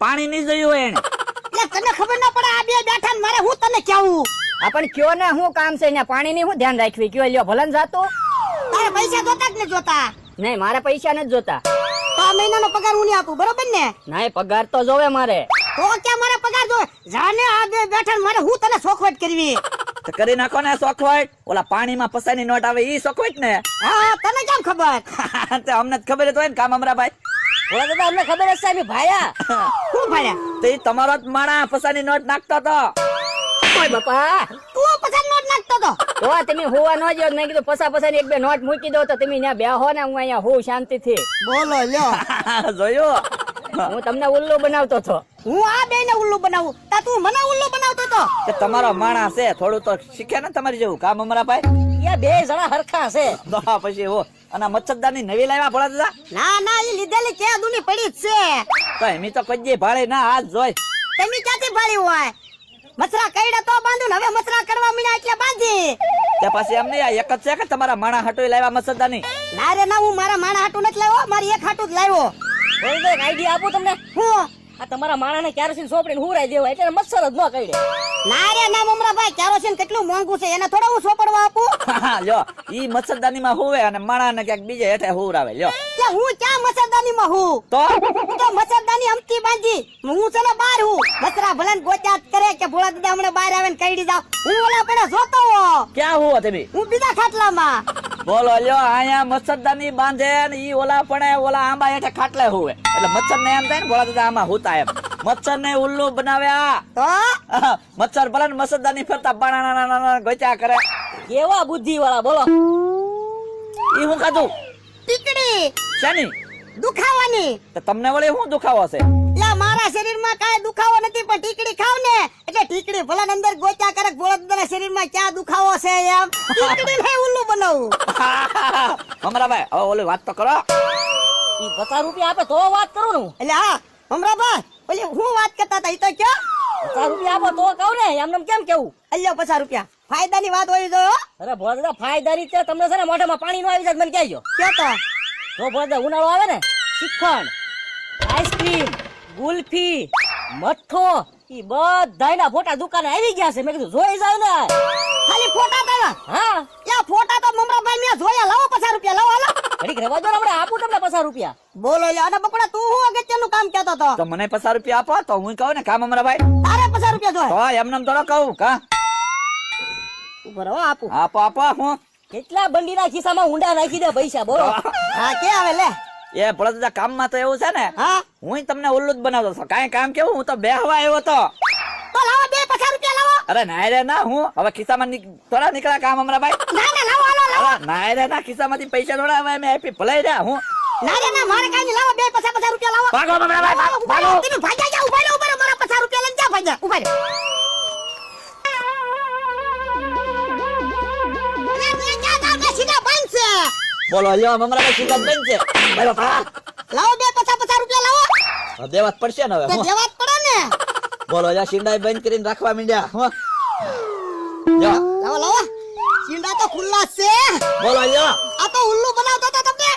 પાણી નહીં જોયું હોય એને. એટલે તને ખબર ના પડે આ બે બેઠા ને મારે હું તને કેવું આ પણ કયો ને હું કામ છે અહીંયા? પાણીની હું ધ્યાન રાખવી? કયો લ્યો ભલન જાતો. તારે પૈસા જોતા જ ને જોતા? નહીં મારે પૈસા નથી જોતા. તો આ મહિનાનો પગાર હું નહીં આપું બરોબર ને? નહીં પગાર તો જોવે મારે. તો ક્યાં મારે પગાર જોવે? જાને આ બે બેઠા મારે હું તને સોખવટ કરવી? તો કરી નાખો ને સોખવટ ઓલા પાણીમાં પસાની નોટ આવે ઈ સોખવટ ને. હા તને કેમ ખબર? તે અમને જ ખબર જ હોય ને કામ અમરાભાઈ. ઓલા દાદા અમને ખબર હશે અમે ભાયા. શું ભાયા? તો એ તમારો જ માણા પસાની નોટ નાખતો તો. ઓય બાપા તું પસંદ નોટ નાખતો તો? તો તમે હોવા ન જો મેં કીધું પસા પસાની એક બે નોટ મૂકી દો તો તમે ત્યાં બેહો ને હું અહીંયા હોઉં શાંતિથી. બોલો લ્યો. જોયું. હું તમને ઉલ્લુ બનાવતો હતો. હું આ બે ને ઉલ્લુ બનાવું? તા તું મને ઉલ્લુ બનાવતો તો? તમારો માણા છે થોડું તો શીખે ને તમારી જેવું. કામ અમરાભાઈ એ બે જણા હરખા છે તો પછી એવો અને મચ્છરદાની નવી લાવ્યા ભોળા દાદા ના ના એ લીધેલી કે દુની પડી જ છે. તો એમી તો કજે ભાળે ના હાથ જોય તમે ક્યાંથી ભાળી હોય? મસરા કઈડા તો બાંધું હવે મસરા કરવા મળ્યા એટલે બાંધી. તે પછી એમ નહીં એક જ છે કે તમારા માણા હટોઈ લાવ્યા મચ્છરદાની? ના રે ના હું મારા માણા હાટું નથી લાવ્યો મારી એક હાટું જ લાવ્યો. બોલ દે આઈડિયા આપું તમને? હું? આ તમારા માણાને કેરોસીન સોપડીને હુરાઈ દેવાય એટલે મચ્છર જ ન કઈડે ના રે ના મમરા ભાઈ કેરોસીન કેટલું મોંઘું છે એને થોડા હું સોપડવા આપું. લ્યો. ઈ મચ્છરદાની માં હોવે અને માણા ને ક્યાંક બીજે હેઠે હુરાવે લ્યો. કે હું ક્યાં મચ્છરદાની માં હું? તો? હું તો મચ્છરદાની અમથી બાંધી. હું છે ને બાર હું. મસરા ભલન ગોત્યા કરે કે ભોળા દાદા હમણે બહાર આવે ને કઈડી જાવ હું ઓલા પડે જોતો હો. ક્યાં હુવો તમે? હું બીજા ખાટલામાં. બોલો લ્યો અહીંયા મચ્છરદાની બાંધે ને ઈ ઓલા પણ ઓલા આંબા હેઠે ખાટલે હોવે. એટલે મચ્છર ને એમ થાય ને ભોળા દાદા આમાં હોતા એમ. મચ્છર ને ઉલ્લુ બનાવ્યા. તો? મચ્છર ભલે ને મચ્છરદાની ફરતા બાણા ગોચા કરે. કેવા બુદ્ધિ વાળા બોલો. એ હું ખાધું? ટીકડી. શાની? દુખાવાની. તો તમને વળી શું દુખાવો છે લા મારા શરીરમાં કાંઈ દુખાવો નથી પણ ટીકડી ખાવ ને. એટલે ટીકડી ભલા અંદર ગોચા કરે ભોળા દાદાના શરીરમાં ક્યાં દુખાવો છે એમ? ટીકડી ને ઉલ્લુ બનાવું. અમરાભાઈ હવે ઓલી વાત તો કરો. ઈ પચાસ રૂપિયા આપે તો વાત કરું ને એટલે હા હમરાભાઈ ઓલી હું વાત કરતા હતા ઈ તો કયો? પચાસ રૂપિયા આપો તો કહું ને એમને કેમ કેવું? અલ્યો પચાસ રૂપિયા. ફાયદાની વાત હોય જો અરે ભોજડા ફાયદાની ફાયદારી છે તમને છે ને મોઢામાં પાણી નો આવી જાય મને કહેજો. કયો તો? જો ભોળા ઉનાળો આવે ને શ્રીખંડ આઈસ્ક્રીમ ગુલ્ફી મઠ્ઠો ઈ બધાયના ફોટા દુકાને આવી ગયા છે. મેં કીધું જોઈ જાવ ને. ખાલી ફોટા તારા હા. યા ફોટા તો મમરાભાઈ મેં જોયા? લાવો પચાસ રૂપિયા લાવો હાલો ઘડીક રહેવા દો ને હમણાં આપું તમને પચાસ રૂપિયા. બોલો લે અને બકડા તું હું અગત્યનું કામ કહેતો તો તો મને પચાસ રૂપિયા આપો તો હું કહું ને કામ અમરાભાઈ તારે પચાસ રૂપિયા તો એમ એમને તો કહું કા? ઊભો રહો આપું. આપો આપો હું. કેટલા બંડીના ખિસ્સામાં ઊંડા નાખી દે પૈસા બોલો. હા. કે આવે લે. એ ભોળા કામમાં તો એવું છે ને હા. હું તમને ઉલ્લુ જ બનાવતો હતો. કાંઈ કામ કેવું? હું તો બેહવા આવ્યો તો. તો લાવો બે પચાસ રૂપિયા લાવો. અરે નાય રે ના હું? હવે ખિસ્સામાં થોડા નીકળ્યા કામ અમરાભાઈ ના ના લાવો લાવો. ના રે ના ખિસ્સામાંથી પૈસા થોડા હવે મેં આપી ભલાઈ રહ્યા હું? ના રે ના મારે કાઈ લાવો બે પચાસ પચાસ રૂપિયા લાવો. ભાગો ઊભા રહો, ભાગો તમે ભાગ્યા જાઓ ઊભા રહો. ઊભા રહો. મારા પચાસ રૂપિયા લઈને જા ભાગ્યા ઊભા રહો. બોલો લ્યો મમરા સીધા જ બનશે? ભાઈ બાપા લાવો બે પચાસ પચાસ રૂપિયા લાવો. દેવા જ પડશે ને હવે દેવા જ પડે ને. બોલો લ્યો શીંડાઈ બંધ કરીને રાખવા માંડ્યા હો. લાવો લાવો. શિંડા તો ખુલ્લા છે. બોલો લ્યો. આ તો ઉલ્લુ બનાવતો તો તમને.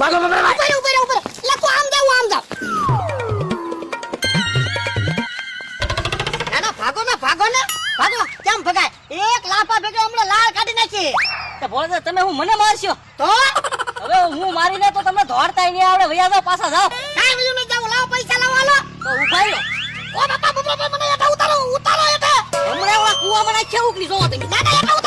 ભાગો ઊભા ઉપર ઉપર રહો, લે, તું આમ જાવ આમ જાવ ભાગો ને ભાગો ને. ભાગો કેમ ભગાય? એક લાફા ભેગો હમણાં લાળ કાઢી નાખી. તો ભોળા તમે હું મને મારશો? તો? હવે હું મારીને તો તમને દોડતા નહીં આવડે ભૈયા જાઓ પાછા જાઓ. કાઈ બીજું નહીં જાવ લાવો પૈસા લાવો હાલો. તો ઊભા રહ્યો ઓ બાપા બાપા મને એટા ઉતારો ઉતારો એટા હમણાં ઓલા કુવામાં નાખ્યા ઉકલી જોવો તમે ના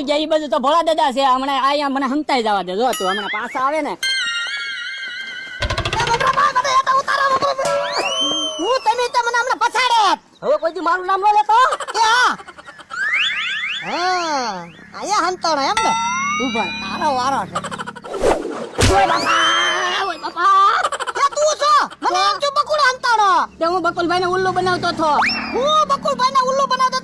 બાજુ ગયા બાજુ તો ભોળા દાદા છે. હમણાં અહીંયા મને હંતાઈ જવા દે. જો તું હમણાં પાછા આવે ને. એ. હું તમે તમને હમણાં પછાડે હવે કોઈ મારું નામ ન લેતો? કે હા એમ ને. ઊભા તારો વારો છે. એ તું મને એમ છું બકુલ હંતોણો. તે હું બકુલભાઈ ને ઉલ્લુ બનાવતો હતો. હું બકુલભાઈ ને ઉલ્લુ બનાવતો